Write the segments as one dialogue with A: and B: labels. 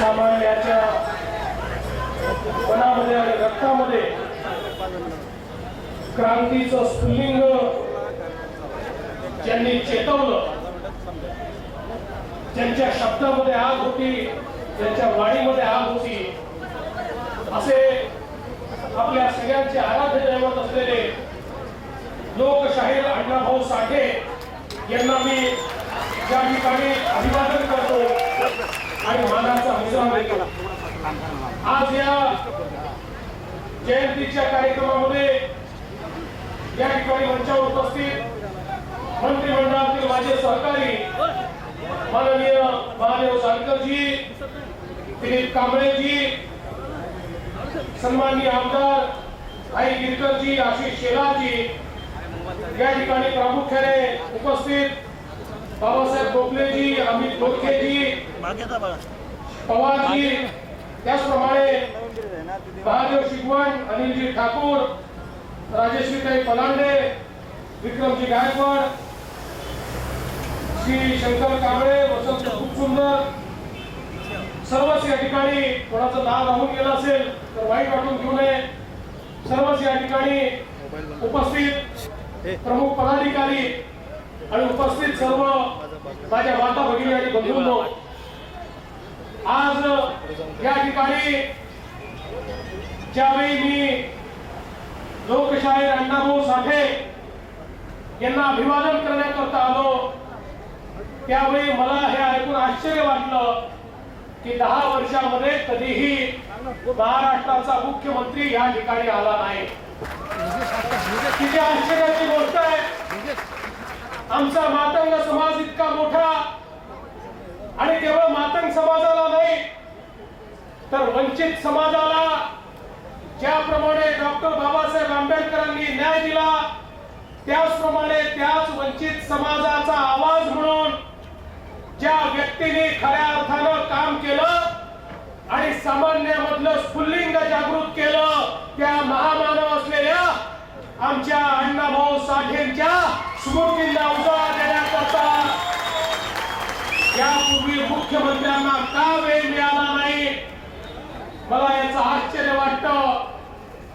A: सामान्याच्या मनामध्ये आणि रक्तामध्ये क्रांतीचं स्फुल्लिंग ज्यांनी चेतवलं ज्यांच्या शब्दामध्ये आग होती ज्यांच्या वाणीमध्ये आग होती असे आपल्या सगळ्यांचे आराध्य दैवत असलेले लोकशाहीर अण्णाभाऊ साठे यांना मी या ठिकाणी अभिवादन करतो आणि मानाचा मिश्रण आज या जयंतीच्या कार्यक्रमामध्ये या ठिकाणी मंचावर उपस्थित मंत्रिमंडळातील माझे सहकारी माननीय महादेव जानकरजी दिलीप कांबळेजी सन्माननीय आमदार आई गिरकरजी आशिष शेलारजी या ठिकाणी प्रामुख्याने उपस्थित बाबासाहेब गोखलेजी अमित गोखलेजी पवारजी त्याचप्रमाणे महादेव शिगवण अनिलजी ठाकूर राजेश्रीताई पलांडे विक्रमजी गायकवाड श्री शंकर कांबळे वसंत खूप सुंदर सर्वच या ठिकाणी कोणाचं नाव राहून गेलं असेल तर वाईट वाटून घेऊ नये. सर्वच या ठिकाणी उपस्थित प्रमुख पदाधिकारी आणि उपस्थित सर्व माझ्या माता भगिनी आणि बंधूंनो आज या ठिकाणी ज्यावेळी मी लोकशाहीर अण्णाभाऊ साठे यांना अभिवादन करण्याकरता आलो त्यावेळी मला हे ऐकून आश्चर्य वाटलं की दहा वर्षामध्ये कधीही महाराष्ट्राचा मुख्यमंत्री या ठिकाणी आला नाही. किती आश्चर्याची गोष्ट आहे. आमचा मातंग समाज इतका मोठा आणि केवळ मातंग समाजाला नाही तर वंचित समाजाला ज्याप्रमाणे डॉक्टर बाबासाहेब आंबेडकरांनी न्याय दिला त्याचप्रमाणे त्याच वंचित समाजाचा आवाज म्हणून ज्या व्यक्तीने खऱ्या अर्थानं काम केलं आणि सामान्यामधलं स्फुल्लिंग जागृत केलं त्या महामानव असलेल्या आमच्या अण्णाभाऊ साठेंच्या किल्ला उजाळा देण्याकरता यापूर्वी मुख्यमंत्र्यांना का वेळ मिळाला नाही? मला याचं आश्चर्य वाटत.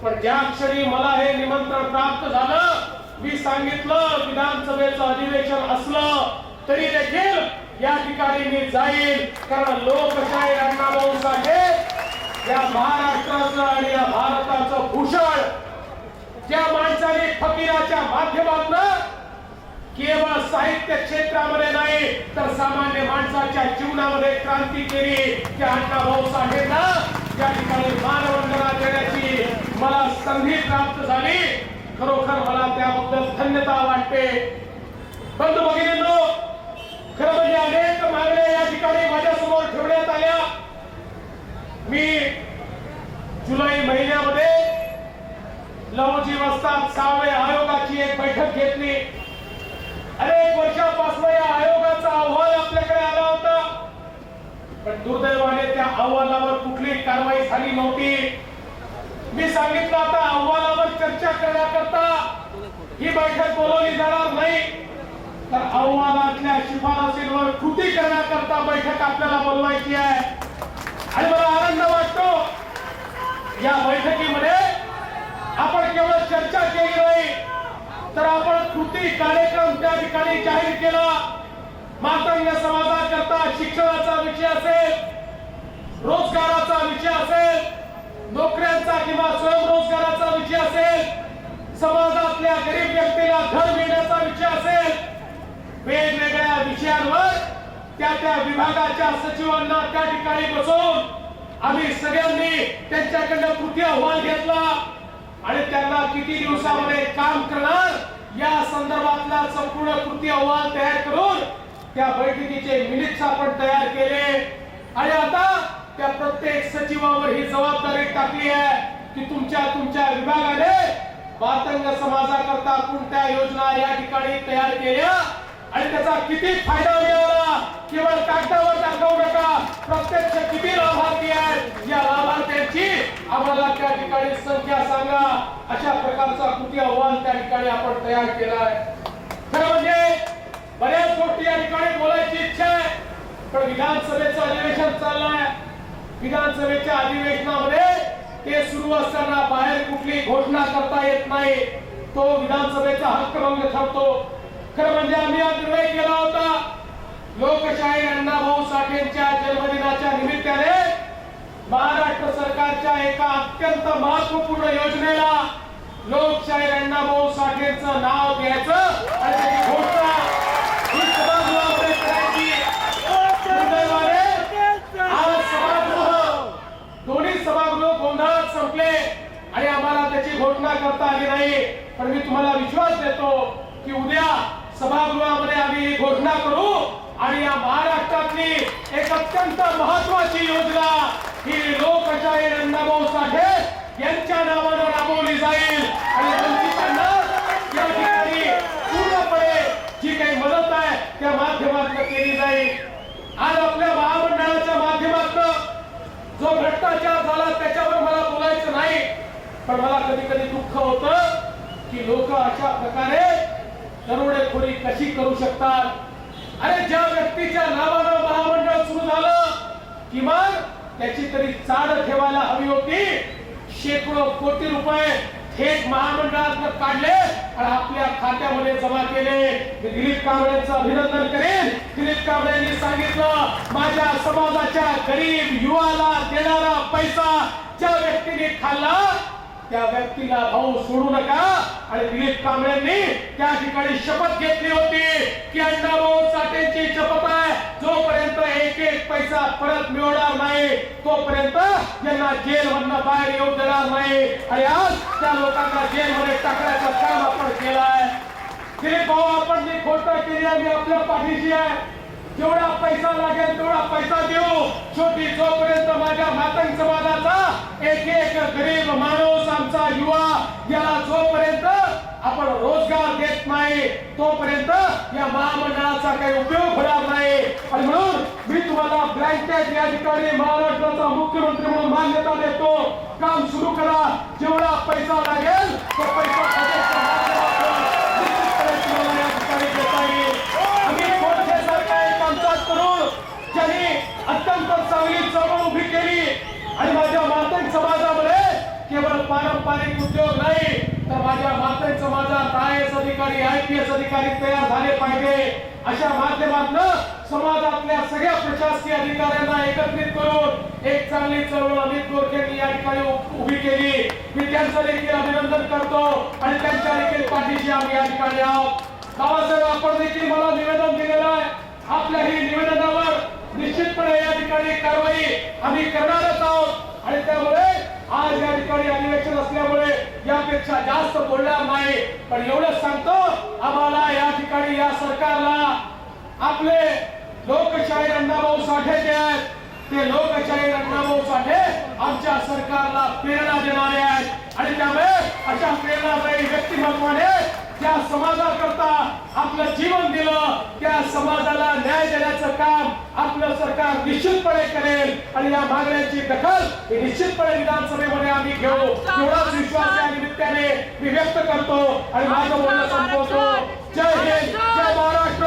A: पण ज्या क्षणी मला हे निमंत्रण प्राप्त झालं मी सांगितलं विधानसभेचं अधिवेशन असलं तरी देखील या ठिकाणी मी जाईल. कारण लोकशाही अण्णाभाऊ साहेब या महाराष्ट्राचं आणि या भारताचं भूषण ज्या माणसाने फकीराच्या माध्यमातून केवळ साहित्य क्षेत्रामध्ये नाही तर सामान्य माणसाच्या जीवनामध्ये क्रांती केली त्या अण्णाभाऊ साठेंना या ठिकाणी मानवंदना देण्याची मला संधी प्राप्त झाली. खरोखर मला त्याबद्दल धन्यता वाटते. बंधू भगिनींनो खरं म्हणजे अनेक मागण्या या ठिकाणी माझ्यासमोर ठेवण्यात आल्या. मी जुलै महिन्यामध्ये लवजी वस्तात सहाव्या आयोगाची एक बैठक घेतली. वर्षापासून या आयोगाचा अहवाल आपल्याकडे आला होता. पण दुर्दैवाने त्या अहवालावर कुठली कारवाई झाली नव्हती. मी सांगितलं आता अहवालावर चर्चा करण्याकरता ही बैठक बोलवली जाणार नाही. तर अहवालातल्या शिफारसींवर कृती करण्याकरता बैठक आपल्याला बोलवायची आहे. आणि मला आनंद वाटतो या बैठकीमध्ये आपण केवळ चर्चा केली नाही तर आपण कृती कार्यक्रम त्या ठिकाणी जाहीर केला. मातंग समाजाकरता शिक्षणाचा विषय असेल रोजगाराचा विषय असेल नोकऱ्यांचा किंवा स्वयंरोजगाराचा विषय असेल समाजातल्या गरीब व्यक्तीला घर मिळण्याचा विषय असेल वेगवेगळ्या विषयांवर त्या त्या विभागाच्या सचिवांना त्या ठिकाणी बसवून आम्ही सगळ्यांनी त्यांच्याकडनं कृती अहवाल घेतला. आणि त्यांना किती दिवसामध्ये काम करणार? या संदर्भातला संपूर्ण कृती अहवाल तयार करून त्या बैठकीचे मिनिट्स आपण तयार केले. आणि आता त्या प्रत्येक सचिवावर ही जबाबदारी टाकली आहे की तुमच्या तुमच्या विभागाने मातंग समाजाकरता कोणत्या योजना या ठिकाणी तयार केल्या. आणि त्याचा किती फायदा मिळाला केवळ कागदावर दाखवू नका प्रत्यक्ष किती लाभार्थी आहेत? या लाभार्थ्यांची आम्हाला त्या ठिकाणी संख्या सांगा. अशा प्रकारचा कृती अहवाल त्या ठिकाणी आपण तयार केला आहे. खरं म्हणजे बऱ्याच गोष्टी या ठिकाणी बोलायची इच्छा आहे पण विधानसभेचं अधिवेशन चाललंय. विधानसभेच्या अधिवेशनामध्ये ते सुरू असताना बाहेर कुठली घोषणा करता येत नाही. तो विधानसभेचा हक्कभंग ठरतो. खरं म्हणजे आम्ही हा निर्णय केला होता. लोकशाही अण्णाभाऊ साठेंच्या जन्मदिनाच्या निमित्ताने महाराष्ट्र सरकारच्या एका अत्यंत महत्त्वपूर्ण योजनेला लोकशाही अण्णाभाऊ साठेंचं नाव घ्यायचं आणि त्याची घोषणा सभागृहामध्ये सभागृह दोन्ही सभागृह गोंधळात संपले. आणि आम्हाला त्याची घोषणा करता आली नाही. पण मी तुम्हाला विश्वास देतो की उद्या सभागृहामध्ये आम्ही घोषणा करू. आणि या महाराष्ट्रातली एक अत्यंत महत्वाची योजना ही लोकशाही अण्णाभाऊ साठे यांच्या नावानं राबवली जाईल. आणि वंचितांना या ठिकाणी पूर्णपणे जी काही मदत आहे त्या माध्यमातून केली जाईल. आज आपल्या महामंडळाच्या माध्यमातून जो भ्रष्टाचार झाला त्याच्यावर मला बोलायचं नाही. पण मला कधी कधी दुःख होत की लोक अशा प्रकारे दरोडेखोरी कशी करू शकतात? अरे ज्या व्यक्तीच्या नावानं महामंडळ सुरू झालं किमान त्याची तरी चाड ठेवायला हवी होती. शेकडो कोटी रुपये थेट महामंडळात काढले आणि आपल्या खात्यामध्ये जमा केले. मी दिलीप कांबळेंचं अभिनंदन करेन. दिलीप कांबळेंनी सांगितलं माझ्या समाजाच्या गरीब युवाला देणारा पैसा ज्या व्यक्तीने खाल्ला त्या व्यक्तीला भाऊ सोडू नका. आणि दिलीप कांबळेंनी त्या ठिकाणी शपथ घेतली होती की अण्णाभाऊ साठेंची शपथ आहे. जोपर्यंत एक एक पैसा परत मिळवणार नाही तोपर्यंत यांना जेल मधनं बाहेर येऊ देणार नाही. आणि आज त्या लोकांना जेलमध्ये टाकण्याचं काम आपण केलं आहे दिलीप भाऊ आपण जे खोट केली आहे मी आपल्या पाठीशी आहे. जेवढा पैसा लागेल तेवढा पैसा देऊ. शेवटी जोपर्यंत माझ्या मातंग समाजाचा एक एक गरीब माणूस आमचा युवा याला जोपर्यंत आपण रोजगार देत नाही तोपर्यंत या महामंडळाचा काही उपयोग होणार नाही. आणि म्हणून मी तुम्हाला ब्लँकेट या ठिकाणी महाराष्ट्राचा मुख्यमंत्री म्हणून मान्यता देतो. काम सुरू करा. जेवढा पैसा लागेल तो पैसा बजेटच्या माध्यमातून निश्चितपणे तुम्हाला या ठिकाणी देता येईल आम्ही कोणते सारखा एक आमचाच तरुण ज्यांनी अत्यंत चांगली चळवळ उभी केली आणि माझ्या मातंग समाजामध्ये केवळ पारंपरिक उद्योग नाही तर माझ्या मातंग समाजात आय एस अधिकारी आय पी एस अधिकारी तयार झाले पाहिजे. अशा माध्यमातून समाजातल्या सगळ्या प्रशासकीय अधिकाऱ्यांना एकत्रित करून एक चांगली चळवळ अमित गोरखेंनी या ठिकाणी उभी केली. मी त्यांचं देखील अभिनंदन करतो आणि त्यांच्या देखील पाठीशी आम्ही या ठिकाणी आहोत. बाबासाहेब आपण देखील मला निवेदन दिलेलं आहे. आपल्या ही निवेदनावर निश्चितपणे या ठिकाणी कारवाई आम्ही करणारच आहोत. आणि त्यामुळे आज या ठिकाणी अधिवेशन असल्यामुळे यापेक्षा जास्त बोलणार नाही. पण एवढंच सांगतो आम्हाला या ठिकाणी या सरकारला आपले लोकशाही अण्णाभाऊ साठे जे आहेत ते लोकशाही अण्णाभाऊ साठे आमच्या सरकारला प्रेरणा देणारे आहेत. आणि त्यामुळे अशा प्रेरणादायी व्यक्तिमत्वाने त्या समाजाकरता आपलं जीवन दिलं त्या समाजाला न्याय देण्याचं काम आपलं सरकार निश्चितपणे करेल. आणि या मागण्यांची दखल ही निश्चितपणे विधानसभेमध्ये आम्ही घेऊ. एवढाच विश्वास या निमित्ताने मी व्यक्त करतो आणि माझं बोलणं संपवतो. जय हिंद जय महाराष्ट्र.